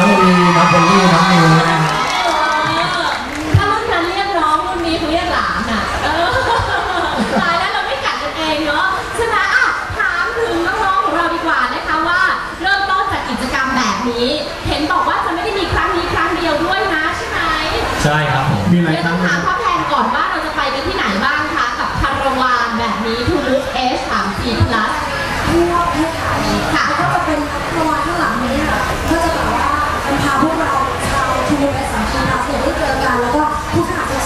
น้อง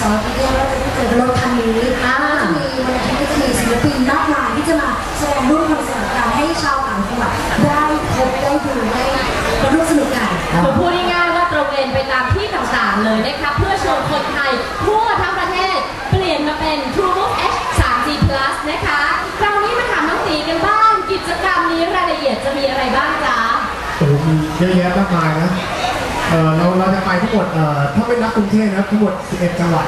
ผู้ขาจากสารพีเดียเราจะได้เจอรถคันนี้อ่าจะมีวันอาทิตย์ก็จะมีศิลปินมากมายที่จะมาแสดงร่วมคอนเสิร์ตกันให้ชาวต่างจังหวัดได้พบได้ดูได้มาร่วมสนุกกันคือพูดง่ายๆว่าตระเวนไปตามที่ต่างๆเลยนะคะเพื่อชวนคนไทยทั่วทั้งประเทศเปลี่ยนมาเป็น True Move H 3G Plus นะคะคราวนี้มาถามน้องตีกันบ้างกิจกรรมนี้รายละเอียดจะมีอะไรบ้างจ๊ะโอ้โหมีเยอะแยะมากมายนะ เออเราเราจะไปทั้งหมดเอ่อถ้าเป็นนักกรุงเทพนะครับทั้งหมด 11 จังหวัด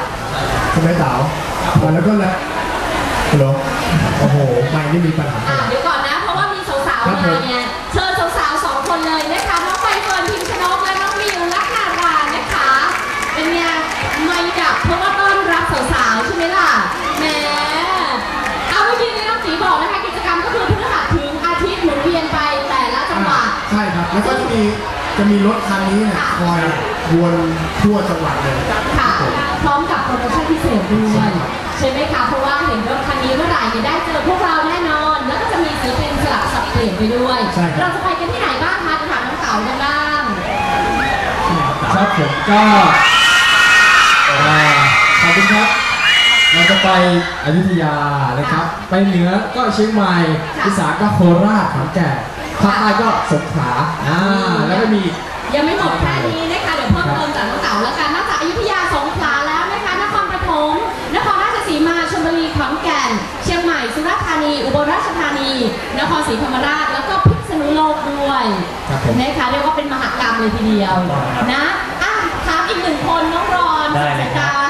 ใช่ไหมสาวอ่าแล้วก็แล้วฮัลโหลโอ้โหไม่นี่มีปัญหาอะเดี๋ยวก่อนนะ เพราะว่ามีสาวๆมาเนี่ยเชิญสาวๆสองคนเลยนะคะน้องใบเฟิร์นพิมชนกและน้องมิวลักนารานะคะ เป็นไงไม่ดับเพราะว่าต้อนรับสาวๆใช่ไหมล่ะแหมเอาเมื่อกี้นี้น้องตีบอกนะคะกิจกรรมก็คือพฤหัสถึงอาทิตย์หมุนเวียนไปแต่ละจังหวัด ใช่ครับ แล้วก็จะมี จะมีรถคันนี้เนี่ยคอยวนทั่วจังหวัดเลยค่ะ พร้อมกับโปรโมชั่นพิเศษด้วยใช่ไหมคะ เพราะว่าเห็นรถคันนี้เมื่อไหร่เนี่ยได้เจอพวกเราแน่นอน แล้วก็จะมีศิลปินสลับสับเปลี่ยนไปด้วย ใช่ครับ เราจะไปกันที่ไหนบ้างคะถามน้องเต๋ากันบ้าง ครับผมก็เอ่อขอบคุณครับ เราจะไปอยุธยานะครับ ไปเหนือก็เชียงใหม่ค่ะ อีสานก็โคราชขอนแก่น ภาคใต้ก็สงขลาอ่าแล้วก็มี ยังไม่หมดแค่นี้นะคะเดี๋ยวเพิ่มเติมจากน้องเต๋าแล้วกันนอกจากอยุธยาสงขลาแล้วนะคะนครปฐมนครราชสีมาชลบุรีขอนแก่น เชียงใหม่สุราษฎร์ธานี อุบลราชธานี นครศรีธรรมราชแล้วก็พิษณุโลกด้วยครับผม นะคะเรียกว่าเป็นมหากรรมเลยทีเดียวนะอะถามอีกหนึ่งคนน้องรอนได้สเลยครัตาบร์ให้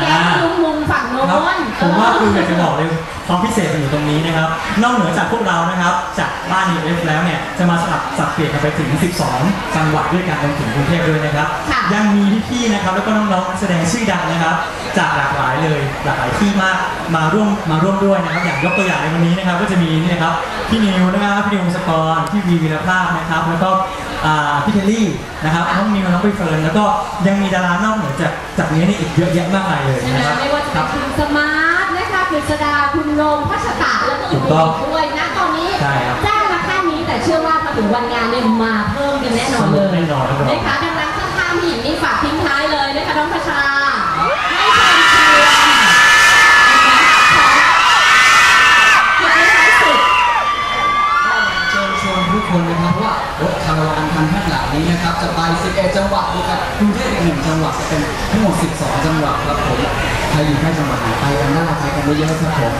แก๊งอ่าลุงมุมฝั่งโน้ครับนผมว่าคืออยากจะบอกเลยความพิเศษมันอยู่ตรงนี้นะครับ นอกเหนือจากพวกเรานะครับ จากบ้านยูเอฟแล้วเนี่ย จะมาสลับสับเปลี่ยนกันไปถึง 12 จังหวัดด้วยกันรวมถึงกรุงเทพด้วยนะครับค่ะยังมีพี่ๆนะครับ แล้วก็น้องๆนักแสดงชื่อดังนะครับ จากหลากหลายเลยหลากหลายที่มากมาร่วมมาร่วมด้วยนะครับ อย่างยกตัวอย่างในวันนี้นะครับ ก็จะมีนี่นะครับพี่นิวนะครับพี่นิววงศกรพี่วีวีรภาพนะครับ แล้วก็ อ่าพี่เทลลี่นะครับน้องนิวน้องใบเฟิร์นแล้วก็ยังมีดารานอกเหนือจากจากนี้นี่อีกเยอะแยะมากมายเลยใช่ไหมนะครับ ไม่ว่าจะคเป็รันบคุณสมาร์ทนะคะกฤษดาคุณโรมพัชตะแล้วก็ถูอื่กต้องนๆด้วยนะตอนนี้ใช่ครับแจ้งมาแค่นี้แต่เชื่อว่าพอถึงวันงานเนี่ยมาเพิ่มกันแน่นอนเลยแน่นอนครับนะคะดังนั้นข้างๆผู้หญิงนี่ฝากทิ้งท้ายเลยนะคะน้องพัชรา นี้นะครับจะไป 11 จังหวัดนะครับกรุงเทพอีกหนึ่งจังหวัดจะเป็นทั้งหมด 12 จังหวัดครับผมใครอยู่ใกล้จังหวัดไหนไปกันได้ไปกันเยอะๆครับผม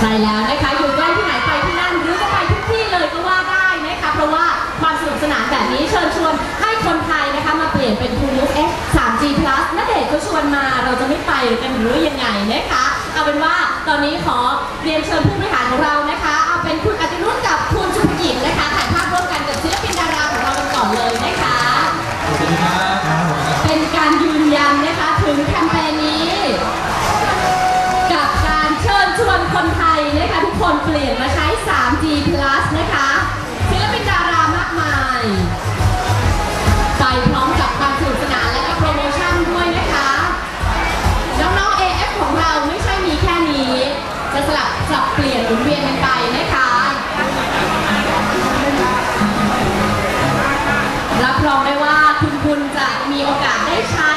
ใช่แล้วนะคะอยู่ใกล้ที่ไหนไปที่นั่นหรือจะไปทุกที่เลยก็ว่าได้นะคะเพราะว่าความสนุกสนานแบบนี้เชิญชวนให้คนไทยนะคะมาเปลี่ยนเป็น True Look X 3G Plus ณเดชก็ชวนมาเราจะไม่ไปกันหรือยังไงนะคะเอาเป็นว่าตอนนี้ขอเรียนเชิญผู้บริหารของเรา คนไทยนะคะทุกคนเปลี่ยนมาใช้ 3G Plus นะคะศิลปินดารามากมาย ไปพร้อมกับความสนุกสนานและก็โปรโมชั่นด้วยนะคะ น้องๆ AF ของเราไม่ใช่มีแค่นี้ จะสลับสับเปลี่ยนหมุนเวียนกันไปนะคะ รับรองได้ว่าคุณคุณจะมีโอกาสได้ใช้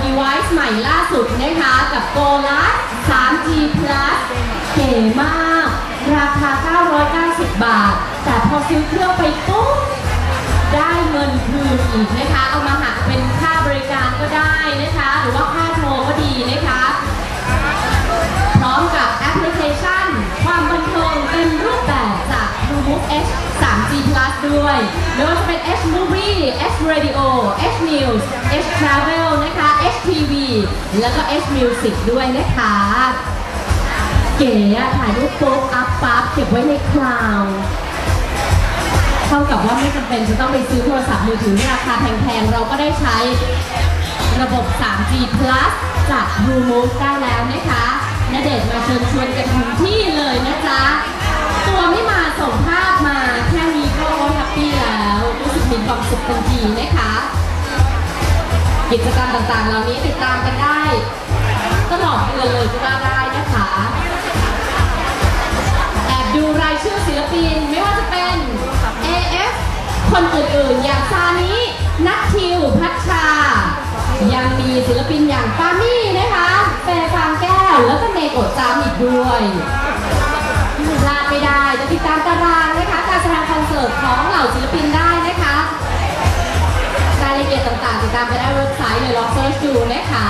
ดตัว device ใหม่ล่าสุดนะคะ กับ Go Live 3G Plus เก๋มาก ราคา 990 บาท แต่พอซื้อเครื่องไปปุ๊บ ได้เงินคืนอีกนะคะ เอามาหักเป็นค่าบริการก็ได้นะคะ หรือว่าค่าโทรก็ดีนะคะ พร้อมกับแอปพลิเคชัน ความบันเทิงเต็มรูปแบบจาก TrueMove H 3G Plus ด้วยไม่ว่าจะเป็น H Movie H Radio H News H Travel นะคะ แล้วก็ H Music ด้วยนะคะ เก๋อะถ่ายรูปปุ๊บอัพปั๊บเก็บไว้ในคลาวด์เท่ากับว่าไม่จำเป็นจะต้องไปซื้อโทรศัพท์มือถือราคาแพงๆ เราก็ได้ใช้ระบบ 3G Plus จาก Bluemove ได้แล้วนะคะณเดชน์มาเชิญชวนกันถึงที่เลยนะจ๊ะ ตัวไม่มาส่งภาพมา แค่นี้ก็แฮปปี้แล้วรู้สึกมีความสุขทันทีนะคะ กิจกรรมต่างๆ เหล่านี้ติดตามกันได้ตลอดเดือนเลยก็ว่าได้นะคะแอบดูรายชื่อศิลปินไม่ว่าจะเป็น AF คนอื่นๆ อย่างซานินัททิว พัชชา ยังมีศิลปินอย่างปามี่นะคะเฟฟางแก้ว แล้วก็เนโกะจามอีกด้วยพลาดไม่ได้จะติดตามตารางนะคะการแสดงคอนเสิร์ตของเหล่าศิลปินได้ เอียดต่างๆ ติดตามไปได้เว็บไซต์เลยลองเซิร์ชดูนะคะ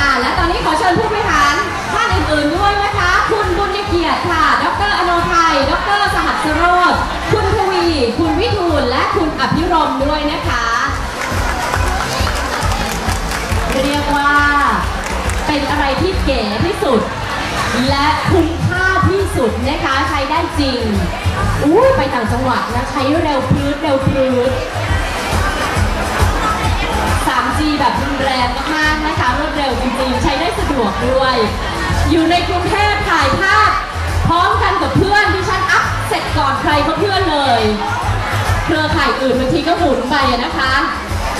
อ่าและตอนนี้ขอเชิญผู้บริหารท่านอื่นๆด้วยนะคะ คุณบุญเกียรติค่ะ ดรอโนไทย ดรสหัสโรธคุณทวี คุณวิทูล และคุณอภิรมด้วยนะคะ เรียกว่าเป็นอะไรที่เก๋ที่สุด และคุ้มค่าที่สุดนะคะ ใช้ได้จริง อู้ไปต่างจังหวัดนะใช้เร็วพื้นเร็วพื้น 3G แบบรุนแรงมากนะคะรวดเร็วจริงๆ ใช้ได้สะดวกด้วย อยู่ในกรุงเทพถ่ายภาพ พร้อมกันกับเพื่อนที่ฉันอัพเสร็จก่อนใครก็เพื่อนเลย เครือข่ายอื่นบางทีก็หมุนไปนะคะ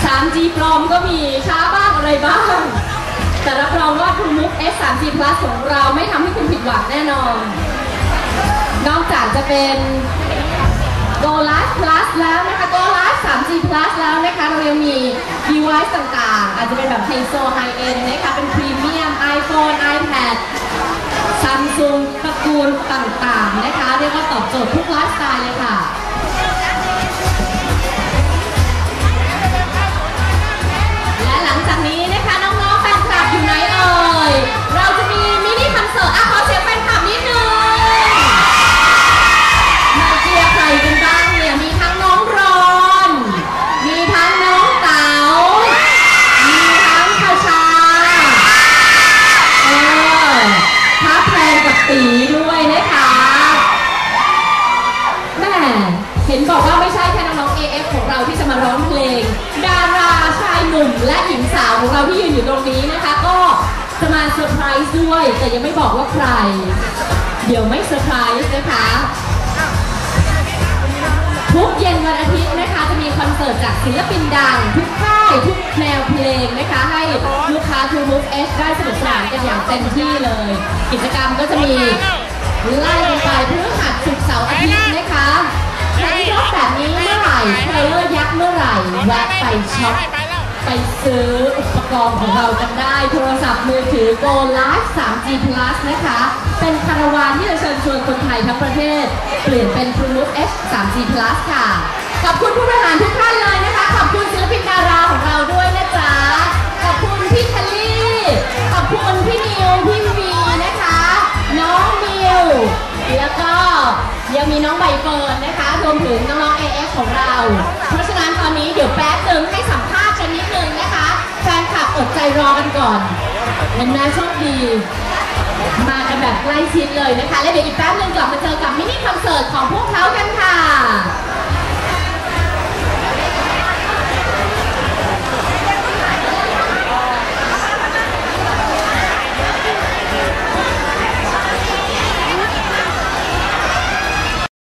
3G ปลอมก็มีช้าบ้างอะไรบ้าง แต่รับรองว่าคุณมุก S30 เป็นโดลัส Plus แล้วนะคะโดลัส 3G Plus แล้วนะคะ เรายังมี device ต่างๆ อาจจะเป็นแบบไฮโซไฮเอ็นนะคะ เป็นพรีเมียม iPhone iPad Samsung ตระกูลต่าง และหญิงสาวของเราที่ยืนอยู่ตรงนี้นะคะ ก็จะมาเซอร์ไพรส์ด้วย แต่ยังไม่บอกว่าใคร เดี๋ยวไม่เซอร์ไพรส์นะคะ ทุกเย็นวันอาทิตย์นะคะ จะมีคอนเสิร์ตจากศิลปินดัง ทุกค่ายทุกแนวเพลงนะคะ ให้ลูกค้า True Move H ได้สนุกสนานกันอย่างเต็มที่เลย กิจกรรมก็จะมีไล่กันไปพฤหัสศุกร์เสาร์อาทิตย์นะคะแข่งรถแบบนี้เมื่อไหร่เทรลเลอร์ยักษ์เมื่อไหร่แวะไปช็อป ไปซื้ออุปกรณ์ของเรากันได้ โทรศัพท์มือถือ Go Live 3G Plus นะคะ เป็นคาราวานที่จะเชิญชวนคนไทยทั้งประเทศ เปลี่ยนเป็น True Move H 3G Plus ค่ะ ขอบคุณผู้บริหารทุกท่านเลยนะคะ ขอบคุณศิลปินดาราของเราด้วยนะจ๊ะ ขอบคุณพี่เคลลี่ ขอบคุณพี่นิว พี่วีนะคะ น้องมิว แล้วก็ยังมีน้องใบเฟิร์นนะคะ รวมถึงน้องๆ AF ของเรา เพราะฉะนั้นตอนนี้เดี๋ยวแป๊บนึงให้สัมภ ใจรอกันก่อนเห็นไหมโชคดี มากันแบบใกล้ชิดเลยนะคะ และเดี๋ยวอีกแป๊บนึงกลับมาเจอกับมินิคอนเสิร์ตของพวกเขากันค่ะ